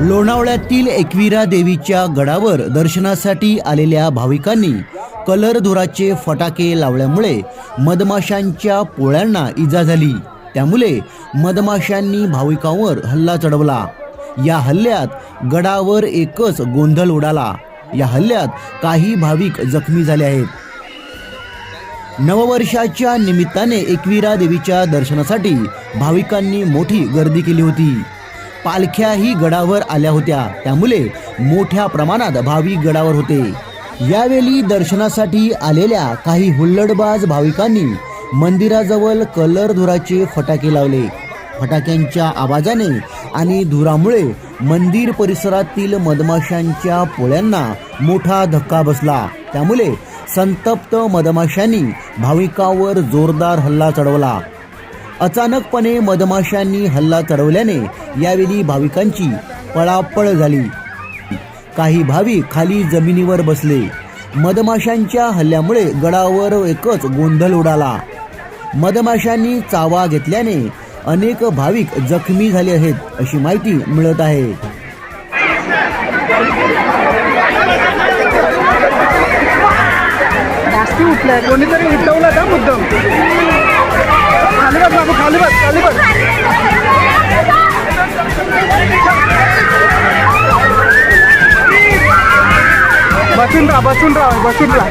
लोणावळ्यातील एकविरा देवीच्या गडावर दर्शनासाठी आलेल्या भाविकांनी कलर धुराचे फटाके लावल्यामुळे मधमाशांच्या पोळ्यांना इजा झाली. त्यामुळे मधमाशांनी भाविकांवर हल्ला चढवला. या हल्ल्यात गडावर एकच गोंधळ उडाला. या हल्ल्यात काही भाविक जखमी झाले आहेत. नववर्षाच्या निमित्ताने एकविरा देवीच्या दर्शनासाठी भाविकांनी मोठी गर्दी केली होती. पालख्याही गडावर आल्या होत्या. त्यामुळे मोठ्या प्रमाणात भाविक गडावर होते. यावेळी दर्शनासाठी आलेल्या काही हुल्लडबाज भाविकांनी मंदिराजवळ कलर धुराचे फटाके लावले. फटाक्यांच्या आवाजाने आणि धुरामुळे मंदिर परिसरातील मधमाशांच्या पोळ्यांना मोठा धक्का बसला. त्यामुळे संतप्त मधमाशांनी भाविकावर जोरदार हल्ला चढवला. अचानकपणे मधमाशांनी हल्ला चढवल्याने यावेळी भाविकांची पळापळ झाली. काही भाविक खाली जमिनीवर बसले. मधमाशांच्या हल्ल्यामुळे गडावर एकच गोंधळ उडाला. मधमाशांनी चावा घेतल्याने अनेक भाविक जखमी झाले आहेत अशी माहिती मिळत आहे. वरती उठलाय. कोणीतरी उठवला का मुद्दम? खाली बस बाबू खाली बस खाली बस. बसून राहा बसून राहा बसून राहा.